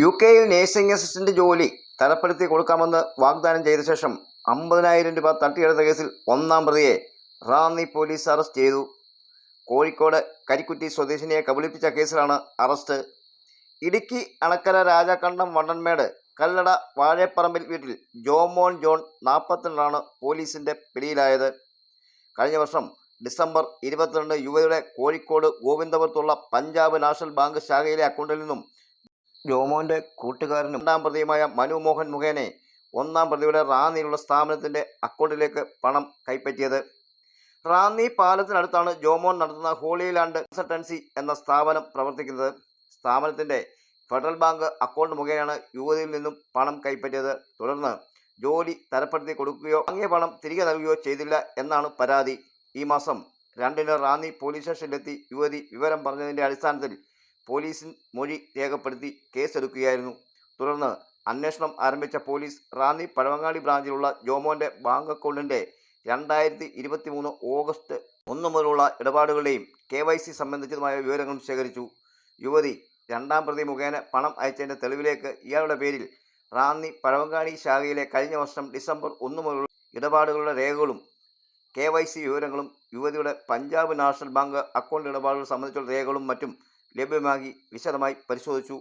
U കെയിൽ nursing assistant ജോലി തരപ്പെടുത്തി കൊടുക്കാമെന്ന് വാഗ്ദാനം ചെയ്ത ശേഷം അമ്പതിനായിരം രൂപ തട്ടിയെടുത്ത കേസിൽ ഒന്നാം പ്രതിയെ റാന്നി പോലീസ് അറസ്റ്റ് ചെയ്തു. കോഴിക്കോട് കരിക്കുറ്റി സ്വദേശിനിയെ കബളിപ്പിച്ച കേസിലാണ് അറസ്റ്റ്. ഇടുക്കി അണക്കര രാജാക്കണ്ടം വണ്ടൻമേട് കല്ലട വാഴപ്പറമ്പിൽ വീട്ടിൽ ജോമോൻ ജോൺ നാൽപ്പത്തിരണ്ടാണ് പോലീസിന്റെ പിടിയിലായത്. കഴിഞ്ഞ വർഷം ഡിസംബർ ഇരുപത്തിരണ്ട് യുവതിയുടെ കോഴിക്കോട് ഗോവിന്ദപുരത്തുള്ള പഞ്ചാബ് നാഷണൽ ബാങ്ക് ശാഖയിലെ അക്കൗണ്ടിൽ നിന്നും ജോമോന്റെ കൂട്ടുകാരനും രണ്ടാം പ്രതിയുമായ മനുമോഹൻ മുഖേനെ ഒന്നാം പ്രതിയുടെ റാന്നിയിലുള്ള സ്ഥാപനത്തിന്റെ അക്കൗണ്ടിലേക്ക് പണം കൈപ്പറ്റിയത്. റാന്നി പാലത്തിനടുത്താണ് ജോമോൻ നടത്തുന്ന ഹോളി ലാൻഡ് കൺസൾട്ടൻസി എന്ന സ്ഥാപനം പ്രവർത്തിക്കുന്നത്. സ്ഥാപനത്തിന്റെ ഫെഡറൽ ബാങ്ക് അക്കൗണ്ട് മുഖേനയാണ് യുവതിയിൽ നിന്നും പണം കൈപ്പറ്റിയത്. തുടർന്ന് ജോലി തരപ്പെടുത്തി കൊടുക്കുകയോ വാങ്ങിയ പണം തിരികെ നൽകുകയോ ചെയ്തില്ല എന്നാണ് പരാതി. ഈ മാസം രണ്ടിന് റാന്നി പോലീസ് സ്റ്റേഷനിലെത്തി യുവതി വിവരം പറഞ്ഞതിന്റെ അടിസ്ഥാനത്തിൽ പോലീസിൻ മൊഴി രേഖപ്പെടുത്തി കേസെടുക്കുകയായിരുന്നു. തുടർന്ന് അന്വേഷണം ആരംഭിച്ച പോലീസ് റാന്നി പഴവങ്ങാടി ബ്രാഞ്ചിലുള്ള ജോമോന്റെ ബാങ്ക് അക്കൗണ്ടിന്റെ രണ്ടായിരത്തി ഇരുപത്തി മൂന്ന് ഓഗസ്റ്റ് ഒന്ന് മുതലുള്ള ഇടപാടുകളുടെയും കെ വൈ സി സംബന്ധിച്ചതുമായ വിവരങ്ങളും ശേഖരിച്ചു. യുവതി രണ്ടാം പ്രതി മുഖേന പണം അയച്ചതിന്റെ തെളിവിലേക്ക് ഇയാളുടെ പേരിൽ റാന്നി പഴവങ്ങാടി ശാഖയിലെ കഴിഞ്ഞ വർഷം ഡിസംബർ ഒന്ന് മുതലുള്ള ഇടപാടുകളുടെ രേഖകളും കെ വൈ സി വിവരങ്ങളും യുവതിയുടെ പഞ്ചാബ് നാഷണൽ ബാങ്ക് അക്കൗണ്ട് ഇടപാടുകൾ സംബന്ധിച്ചുള്ള രേഖകളും മറ്റും ലഭ്യമാക്കി വിശദമായി പരിശോധിച്ചു.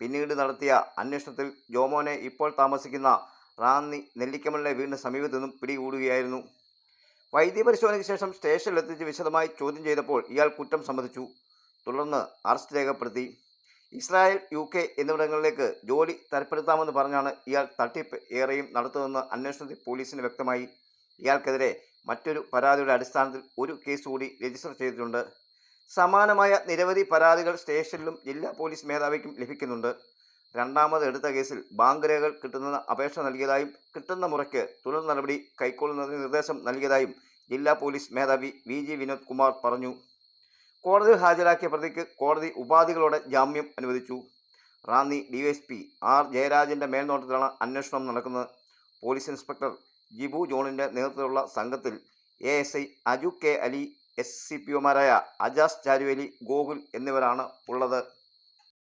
പിന്നീട് നടത്തിയ അന്വേഷണത്തിൽ ജോമോനെ ഇപ്പോൾ താമസിക്കുന്ന റാന്നി നെല്ലിക്കമലിന്റെ വീടിന് സമീപത്തു നിന്നും പിടികൂടുകയായിരുന്നു. വൈദ്യ പരിശോധനയ്ക്ക് ശേഷം സ്റ്റേഷനിലെത്തിച്ച് വിശദമായി ചോദ്യം ചെയ്തപ്പോൾ ഇയാൾ കുറ്റം സമ്മതിച്ചു. തുടർന്ന് അറസ്റ്റ് രേഖപ്പെടുത്തി. ഇസ്രായേൽ യു കെ എന്നിവിടങ്ങളിലേക്ക് ജോലി തരപ്പെടുത്താമെന്ന് പറഞ്ഞാണ് ഇയാൾ തട്ടിപ്പ് ഏറെയും നടത്തുന്നതെന്ന് അന്വേഷണത്തിൽ പോലീസിന് വ്യക്തമായി. ഇയാൾക്കെതിരെ മറ്റൊരു പരാതിയുടെ അടിസ്ഥാനത്തിൽ ഒരു കേസ് കൂടി രജിസ്റ്റർ ചെയ്തിട്ടുണ്ട്. സമാനമായ നിരവധി പരാതികൾ സ്റ്റേഷനിലും ജില്ലാ പോലീസ് മേധാവിക്കും ലഭിക്കുന്നുണ്ട്. രണ്ടാമത് എടുത്ത കേസിൽ ബാങ്ക് രേഖകൾ കിട്ടുന്ന അപേക്ഷ നൽകിയതായും കിട്ടുന്ന മുറയ്ക്ക് തുടർ നടപടി കൈക്കൊള്ളുന്നതിന് നിർദ്ദേശം നൽകിയതായും ജില്ലാ പോലീസ് മേധാവി വി ജി വിനോദ് കുമാർ പറഞ്ഞു. കോടതിയിൽ ഹാജരാക്കിയ പ്രതിക്ക് കോടതി ഉപാധികളോടെ ജാമ്യം അനുവദിച്ചു. റാന്നി ഡിവൈഎസ്പി ആർ ജയരാജന്റെ മേൽനോട്ടത്തിലാണ് അന്വേഷണം നടക്കുന്നത്. പോലീസ് ഇൻസ്പെക്ടർ ജിബു ജോണിന്റെ നേതൃത്വത്തിലുള്ള സംഘത്തിൽ A S I Aju K Ali S C P ഒമാരായ Ajas Charuveli Gokul എന്നിവരാണ് ഉള്ളത്.